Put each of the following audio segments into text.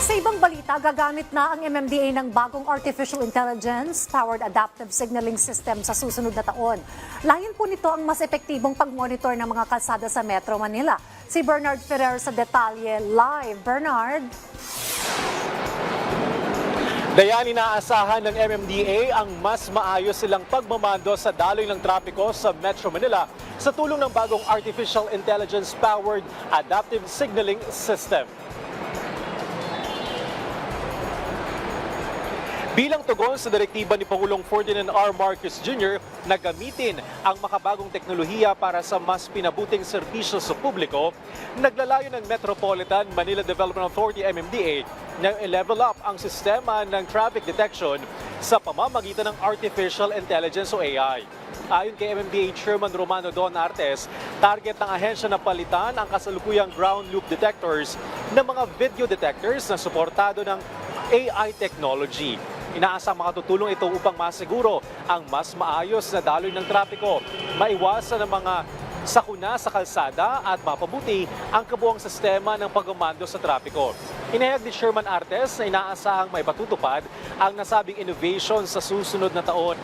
Sa ibang balita, gagamit na ang MMDA ng bagong artificial intelligence-powered adaptive signaling system sa susunod na taon. Layon po nito ang mas epektibong pag-monitor ng mga kalsada sa Metro Manila. Si Bernard Ferrer sa detalye live. Bernard? Dayan inaasahan ng MMDA ang mas maayos silang pagmamando sa daloy ng trapiko sa Metro Manila sa tulong ng bagong Artificial Intelligence-powered Adaptive Signaling System. Bilang tugon sa direktiba ni Pangulong Ferdinand R. Marcos Jr. na gamitin ang makabagong teknolohiya para sa mas pinabuting serbisyo sa publiko, naglalayo ng Metropolitan Manila Development Authority MMDA na i-level up ang sistema ng traffic detection sa pamamagitan ng Artificial Intelligence o AI. Ayon kay MMDA Chairman Romano Don Artes, target ng ahensya na palitan ang kasalukuyang ground loop detectors ng mga video detectors na suportado ng AI technology. Inaasang makatutulong ito upang masiguro ang mas maayos na daloy ng trapiko, maiwasan ang mga sakuna sa kalsada at mapabuti ang kabuang sistema ng pagmamando sa trapiko. Inahayag ni Sherman Artes na inaasahang may patutupad ang nasabing innovation sa susunod na taon.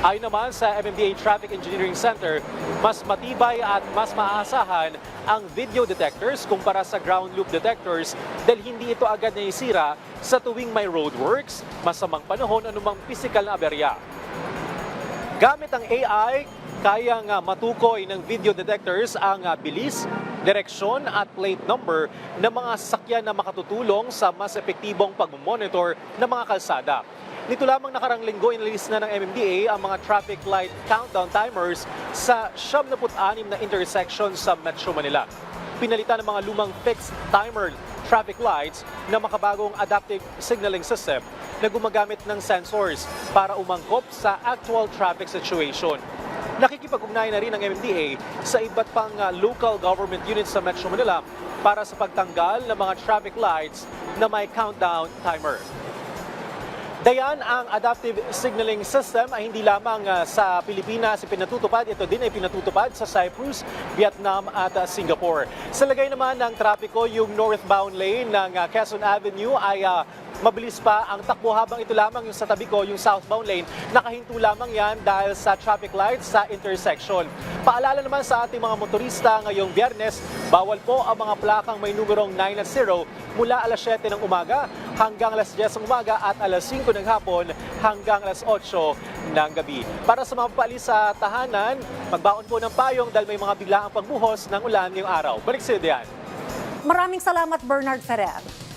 Ayon naman sa MMDA Traffic Engineering Center, mas matibay at mas maaasahan ang video detectors kumpara sa ground loop detectors dahil hindi ito agad naisira sa tuwing may roadworks, masamang panahon, anumang pisikal na aberya. Gamit ang AI, kayang matukoy ng video detectors ang ah, bilis, direksyon at plate number ng mga sasakyan na makatutulong sa mas epektibong pagmamonitor ng mga kalsada. Nito lamang nakarang linggo, inalis na ng MMDA ang mga traffic light countdown timers sa 76 na intersection sa Metro Manila. Pinalitan ng mga lumang fixed timer traffic lights na makabagong adaptive signaling system na gumagamit ng sensors para umangkop sa actual traffic situation. Nakikipag-ugnayan na rin ang MMDA sa iba't pang uh, local government units sa Metro Manila para sa pagtanggal ng mga traffic lights na may countdown timer. Dayan, ang adaptive signaling system ay hindi lamang uh, sa Pilipinas pinatutupad, ito din ay pinatutupad sa Cyprus, Vietnam at uh, Singapore. Sa lagay naman ng trapiko, yung northbound lane ng uh, Quezon Avenue ay uh, mabilis pa ang takbo habang ito lamang yung sa tabi ko, yung southbound lane, nakahinto lamang yan dahil sa traffic lights sa intersection. Paalala naman sa ating mga motorista ngayong biyernes, bawal po ang mga plakang may numerong 9 at 0 mula alas 7 ng umaga hanggang alas 10 ng umaga at alas 5 ng hapon hanggang alas 8 ng gabi. Para sa mga papaalis sa tahanan, magbaon po ng payong dahil may mga biglaang pagbuhos ng ulan ngayong araw. Balik sa iyo. Maraming salamat, Bernard Ferrer.